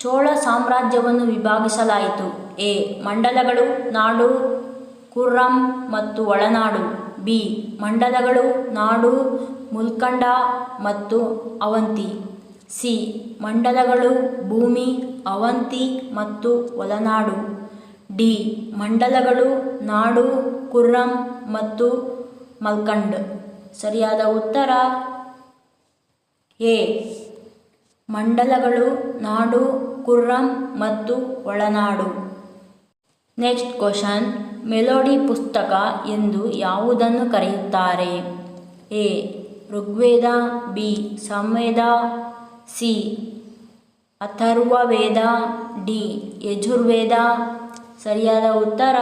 ಚೋಳ ಸಾಮ್ರಾಜ್ಯವನ್ನು ವಿಭಾಗಿಸಲಾಯಿತು. ಎ. ಮಂಡಲಗಳು, ನಾಡು, ಕುರ್ರಂ ಮತ್ತು ಒಳನಾಡು. ಬಿ. ಮಂಡಲಗಳು, ನಾಡು, ಮುಲ್ಕಂಡ ಮತ್ತು ಅವಂತಿ. ಸಿ. ಮಂಡಲಗಳು, ಭೂಮಿ, ಅವಂತಿ ಮತ್ತು ಒಳನಾಡು. ಡಿ. ಮಂಡಲಗಳು, ನಾಡು, ಕುರ್ರಂ ಮತ್ತು ಮಲ್ಕಂಡ್. ಸರಿಯಾದ ಉತ್ತರ? ಎ. ಮಂಡಲಗಳು ನಾಡು, ಕುರ್ರಂ ಮತ್ತು ಒಳನಾಡು. ನೆಕ್ಸ್ಟ್ ಕ್ವಶನ್, ಮೆಲೋಡಿ ಪುಸ್ತಕ ಎಂದು ಯಾವುದನ್ನು ಕರೆಯುತ್ತಾರೆ? A, Rigveda, B, Samaveda, C, Atharvaveda, D, Yajurveda. ಸರಿಯಾದ ಉತ್ತರ?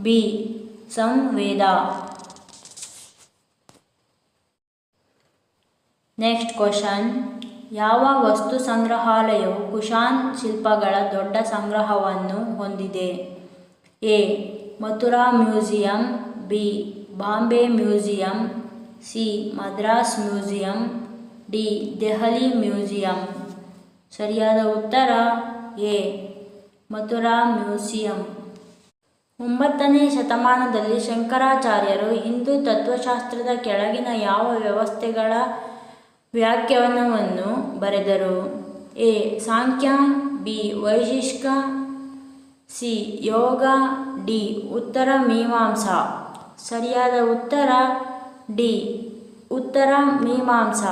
ಬಿ, ಸಂವೇದ. ನೆಕ್ಸ್ಟ್ ಕ್ವಶನ್ ಯಾವ ವಸ್ತು ಸಂಗ್ರಹಾಲಯವು ಕುಶಾನ್ ಶಿಲ್ಪಗಳ ದೊಡ್ಡ ಸಂಗ್ರಹವನ್ನು ಹೊಂದಿದೆ? A. Mathura museum, B. Bombay museum, C. Madras museum, D. Delhi museum. ಸರಿಯಾದ ಉತ್ತರ? ಎ. ಮಥುರಾ ಮ್ಯೂಸಿಯಂ. ಒಂಬತ್ತನೇ ಶತಮಾನದಲ್ಲಿ ಶಂಕರಾಚಾರ್ಯರು ಹಿಂದೂ ತತ್ವಶಾಸ್ತ್ರದ ಕೆಳಗಿನ ಯಾವ ವ್ಯವಸ್ಥೆಗಳ ವ್ಯಾಖ್ಯಾನವನ್ನು ಬರೆದರು. A. Sankhya, B. Vaisheshika C. Yoga, D. Uttara Mimamsa. ಸರಿಯಾದ ಉತ್ತರ, ಡಿ. ಉತ್ತರ ಮೀಮಾಂಸಾ.